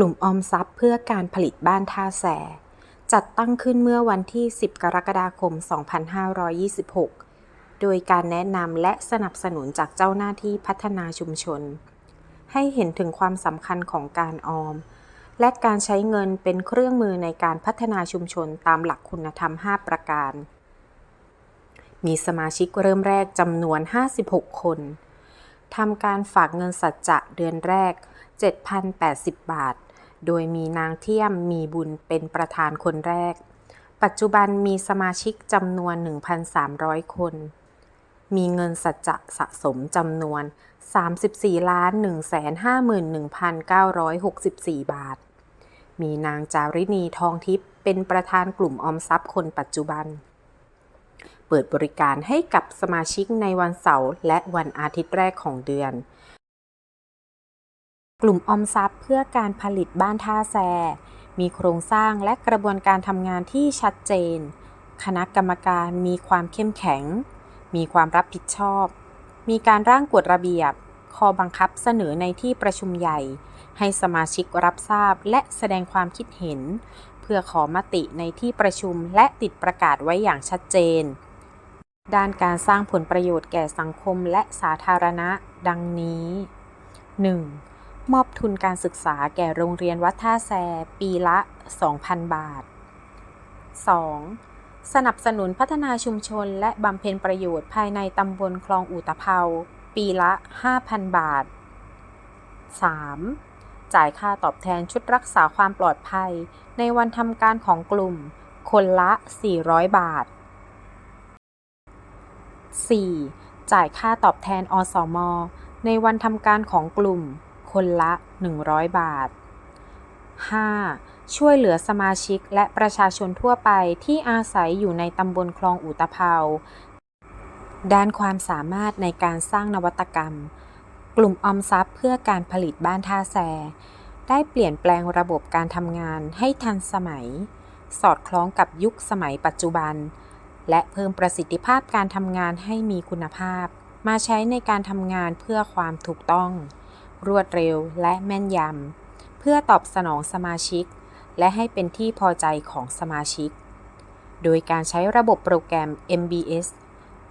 กลุ่มออมทรัพย์เพื่อการผลิตบ้านท่าแส จัดตั้งขึ้นเมื่อวันที่ 10 กรกฎาคม 2526 โดยการแนะนำและสนับสนุนจากเจ้าหน้าที่พัฒนาชุมชน ให้เห็นถึงความสำคัญของการออม และการใช้เงินเป็นเครื่องมือในการพัฒนาชุมชนตามหลักคุณธรรม 5 ประการ มีสมาชิกเริ่มแรกจำนวน 56 คนทำการฝากเงินสัจจะเดือนแรก 7,080 บาท โดยมีนางเทียมมีบุญเป็นประธานคนแรก ปัจจุบันมีสมาชิกจำนวน 1,300 คน มีเงินสัจจะสะสมจำนวน 34ล้าน151,964 บาท มีนางจารินีทองทิพย์เป็นประธานกลุ่มออมทรัพย์คนปัจจุบัน เปิดบริการให้กับสมาชิกในวันเสาร์และวันอาทิตย์แรกของเดือน กลุ่มออมทรัพย์เพื่อการผลิตบ้านท่าแซ มีโครงสร้างและกระบวนการทำงานที่ชัดเจน คณะกรรมการมีความเข้มแข็ง มีความรับผิดชอบ มีการร่างกฎระเบียบ ข้อบังคับเสนอในที่ประชุมใหญ่ ให้สมาชิกรับทราบและแสดงความคิดเห็น เพื่อขอมติในที่ประชุมและติดประกาศไว้อย่างชัดเจน ด้านการสร้างผลประโยชน์แก่สังคมและสาธารณะ ดังนี้ 1. มอบทุนการศึกษาแก่โรงเรียนวัดท่าแซ ปีละ 2,000 บาท 2. สนับสนุนพัฒนาชุมชนและบำเพ็ญประโยชน์ภายในตำบลคลองอู่ตะเภา ปีละ 5,000 บาท 3. จ่ายค่าตอบแทนชุดรักษาความปลอดภัย ในวันทำการของกลุ่ม คนละ 400 บาท 4. จ่ายค่าตอบแทนอสม ในวันทำการของกลุ่ม คนละ 100 บาท 5. ช่วยเหลือสมาชิกและประชาชนทั่วไปที่อาศัยอยู่ในตำบลคลองอูตภาด้านความสามารถในการสร้างนวัตกรรม กลุ่มออมทรัพย์เพื่อการผลิตบ้านท่าแซ ได้เปลี่ยนแปลงระบบการทำงานให้ทันสมัย สอดคล้องกับยุคสมัยปัจจุบัน และเพิ่มประสิทธิภาพการทำงานให้มีคุณภาพ มาใช้ในการทำงานเพื่อความถูกต้อง รวดเร็วและแม่นยำ เพื่อตอบสนองสมาชิก และให้เป็นที่พอใจของสมาชิก โดยการใช้ระบบโปรแกรม MBS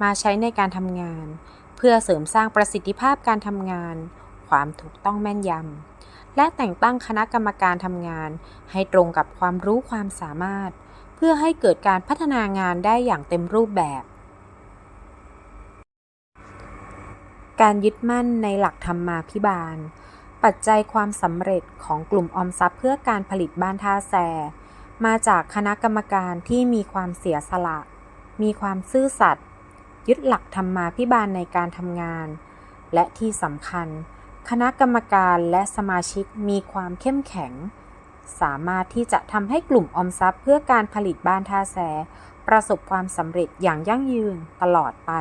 มาใช้ในการทำงาน เพื่อเสริมสร้างประสิทธิภาพการทำงาน ความถูกต้องแม่นยำ และแต่งตั้งคณะกรรมการทำงาน ให้ตรงกับความรู้ความสามารถ เพื่อให้เกิดการพัฒนางานได้อย่างเต็มรูปแบบ การยึดมั่นในหลักธรรมาภิบาล ปัจจัยความสำเร็จของกลุ่มออมทรัพย์เพื่อการผลิตบ้านท่าแซ มาจากคณะกรรมการที่มีความเสียสละ มีความซื่อสัตย์ยึดหลักธรรมาภิบาลในการทำงาน และที่สำคัญ คณะกรรมการและสมาชิกมีความเข้มแข็ง สามารถที่จะทำให้กลุ่มออมทรัพย์เพื่อการผลิตบ้านท่าแซ ประสบความสำเร็จอย่างยั่งยืนตลอดไป